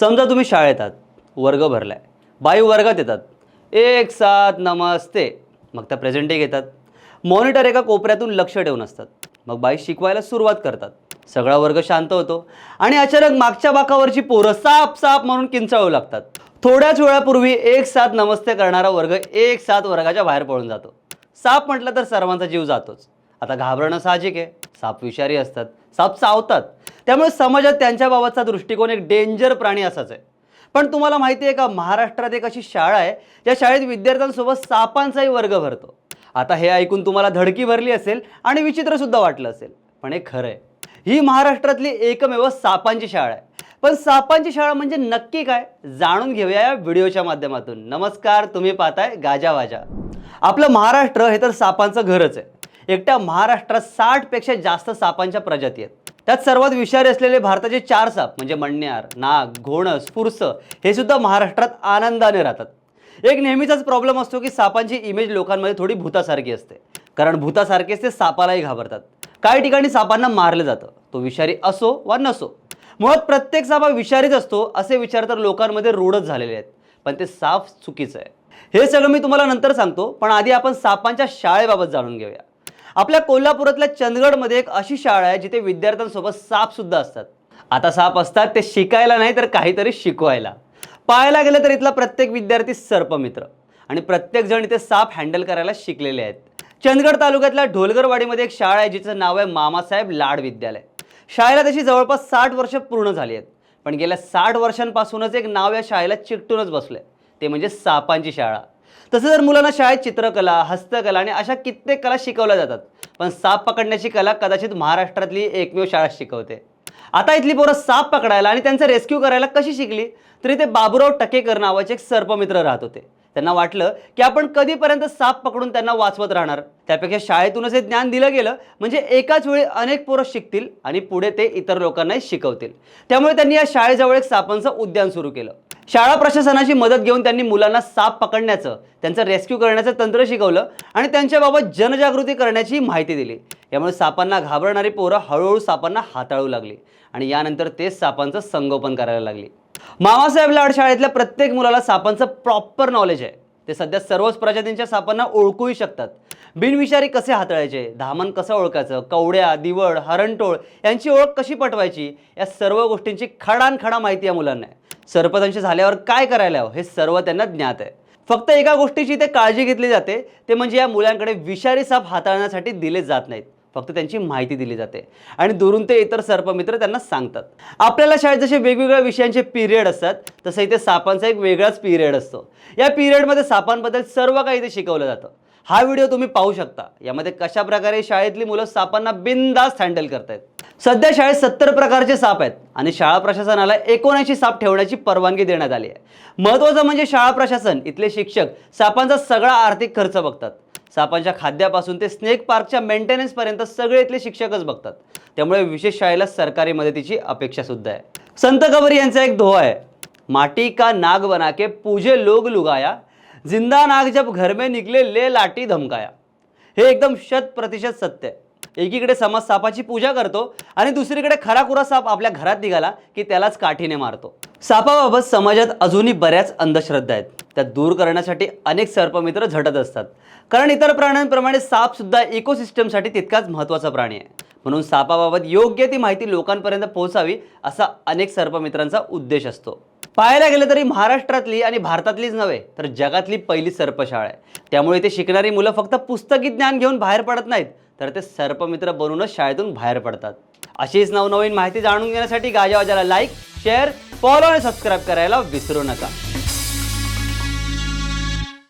समजा तुम्ही शाळेत आहात वर्ग भरला आहे बाई वर्गात येतात एक सात नमस्ते मग त्या प्रेझेंटे घेतात. मॉनिटर एका कोपऱ्यातून लक्ष ठेवून असतात. मग बाई शिकवायला सुरुवात करतात. सगळा वर्ग शांत होतो आणि अचानक मागच्या बाकावरची पोरं साप साप म्हणून किंचाळू लागतात. थोड्याच वेळापूर्वी एक साथ नमस्ते करणारा वर्ग एक साथ वर्गाच्या बाहेर पळून जातो. साप म्हटलं तर सर्वांचा जीव जातोच. आता घाबरणं साहजिक आहे. साप विषारी असतात साप चावतात. त्यामुळे समाजात त्यांच्याबाबतचा दृष्टिकोन एक डेंजर प्राणी असाच आहे. पण तुम्हाला माहिती आहे का महाराष्ट्रात एक अशी शाळा आहे ज्या शाळेत विद्यार्थ्यांसोबत सापांचाही वर्ग भरतो. आता हे ऐकून तुम्हाला धडकी भरली असेल आणि विचित्र सुद्धा वाटलं असेल पण हे खरं आहे. ही महाराष्ट्रातली एकमेव सापांची शाळा आहे. पण सापांची शाळा म्हणजे नक्की काय जाणून घेऊया या व्हिडिओच्या माध्यमातून. नमस्कार तुम्ही पाहताय गाजा वाजा. आपलं महाराष्ट्र हे तर सापांचं घरच आहे. एकट्या महाराष्ट्रात साठपेक्षा जास्त सापांच्या प्रजाती आहेत. त्यात सर्वात विषारी असलेले भारताचे चार साप म्हणजे मण्यार नाग घोणस फुरस हे सुद्धा महाराष्ट्रात आनंदाने राहतात. एक नेहमीचाच प्रॉब्लेम असतो की सापांची इमेज लोकांमध्ये थोडी भूतासारखी असते. कारण भूतासारखेच ते सापालाही घाबरतात. काही ठिकाणी सापांना मारलं जातं. तो विषारी असो वा नसो. मुळात प्रत्येक साप हा विषारीच असतो असे विचार तर लोकांमध्ये रूढच झालेले आहेत. पण ते साफ चुकीचं आहे. हे सगळं मी तुम्हाला नंतर सांगतो पण आधी आपण सापांच्या शाळेबाबत जाणून घेऊया. आपल्या कोल्हापुरातल्या चंदगडमध्ये एक अशी शाळा आहे जिथे विद्यार्थ्यांसोबत साप सुद्धा असतात. आता साप असतात ते शिकायला नाही तर काहीतरी शिकवायला. पाहायला गेलं तर इथला प्रत्येक विद्यार्थी सर्पमित्र. आणि प्रत्येकजण इथे साप हँडल करायला शिकलेले आहेत. चंदगड तालुक्यातल्या ढोलगरवाडीमध्ये एक शाळा आहे जिचं नाव आहे मामासाहेब लाड विद्यालय. शाळेला तशी जवळपास साठ वर्ष पूर्ण झाली आहेत. पण गेल्या साठ वर्षांपासूनच एक नाव या शाळेला चिकटूनच बसलंय. ते म्हणजे सापांची शाळा. तसं जर मुलांना शाळेत चित्रकला हस्तकला आणि अशा कित्येक कला शिकवल्या जातात पण साप पकडण्याची कला कदाचित महाराष्ट्रातली एकमेव शाळा शिकवते. आता इथली पोरं साप पकडायला आणि त्यांचं रेस्क्यू करायला कशी शिकली? तरी ते बाबुराव टकेकर नावाचे एक सर्पमित्र राहत होते. त्यांना वाटलं की आपण कधीपर्यंत साप पकडून त्यांना वाचवत राहणार? त्यापेक्षा शाळेतूनच हे ज्ञान दिलं गेलं म्हणजे एकाच वेळी अनेक पोरं शिकतील आणि पुढे ते इतर लोकांनाही शिकवतील. त्यामुळे त्यांनी या शाळेजवळ एक सापांचं उद्यान सुरू केलं. शाळा प्रशासनाची मदत घेऊन त्यांनी मुलांना साप पकडण्याचं त्यांचं रेस्क्यू करण्याचं तंत्र शिकवलं आणि त्यांच्याबाबत जनजागृती करण्याची माहिती दिली. यामुळे सापांना घाबरणारी पोरं हळूहळू सापांना हाताळू लागली आणि यानंतर तेच सापांचं संगोपन करायला लागली. मामासाहेब लाड शाळेतल्या प्रत्येक मुलाला सापांचं प्रॉपर नॉलेज आहे. ते सध्या सर्वच प्रजातींच्या सापांना ओळखूही शकतात. बिनविषारी कसे हाताळायचे धामण कसं ओळखायचं कवड्या दिवड हरणटोळ यांची ओळख कशी पटवायची या सर्व गोष्टींची खडानखडा माहिती या मुलांना आहे. सरपंच झाल्यावर काय करायला हवं? हे सर्व त्यांना ज्ञात आहे. फक्त एका गोष्टीची ते काळजी घेतली जाते ते म्हणजे या मुलांकडे विषारी साप हाताळण्यासाठी दिले जात नाहीत. फक्त त्यांची माहिती दिली जाते. आणि दुरून ते इतर सर्पमित्र त्यांना सांगतात. आपल्याला शाळेत जसे वेगवेगळ्या विषयांचे पिरियड असतात तसं इथे सापांचा एक वेगळाच पिरियड असतो. या पिरियडमध्ये सापांबद्दल सर्व काही इथे शिकवलं जातं. हा व्हिडिओ तुम्ही पाहू शकता. यामध्ये कशा प्रकारे शाळेतली मुलं सापांना बिनदास्त हँडल करतायत. सध्या शाळेत सत्तर प्रकारचे साप आहेत आणि शाळा प्रशासनाला एकोणऐंशी साप ठेवण्याची परवानगी देण्यात आली आहे. महत्त्वाचं म्हणजे शाळा प्रशासन इथले शिक्षक सापांचा सगळा आर्थिक खर्च बघतात. सापांच्या खाद्यापासून ते स्नेक पार्कच्या मेंटेनन्सपर्यंत सगळे इथले शिक्षकच बघतात. त्यामुळे विशेष शाळेला सरकारी मदतीची अपेक्षा सुद्धा आहे. संत कबरी यांचा एक दोहा आहे. माटी का नाग बना के पूजे लोग लुगाया जिंदा नाग जब घर में निकले ले लाटी धमकाया. हे एकदम शत प्रतिशत सत्य आहे. एकीकडे समाज सापाची पूजा करतो आणि दुसरीकडे खराखुरा साप आपल्या घरात निघाला की त्यालाच काठीने मारतो. सापाबाबत समाजात अजूनही बऱ्याच अंधश्रद्धा आहेत. त्या दूर करण्यासाठी अनेक सर्पमित्र झटत असतात. कारण इतर प्राण्यांप्रमाणे साप सुद्धा इकोसिस्टमसाठी तितकाच महत्त्वाचा प्राणी आहे. म्हणून सापाबाबत योग्य ती माहिती लोकांपर्यंत पोहोचावी असा अनेक सर्पमित्रांचा उद्देश असतो. पाहायला गेलं तरी महाराष्ट्रातली आणि भारतातलीच नव्हे तर जगातली पहिली सर्पशाळा आहे. त्यामुळे ते शिकणारी मुलं फक्त पुस्तकी ज्ञान घेऊन बाहेर पडत नाहीत तर ते सर्पमित्र बनूनच शाळेतून बाहेर पडतात. अशीच नवनवीन माहिती जाणून घेण्यासाठी गाजावाजाला लाईक शेअर फॉलो आणि सबस्क्राईब करायला विसरू नका.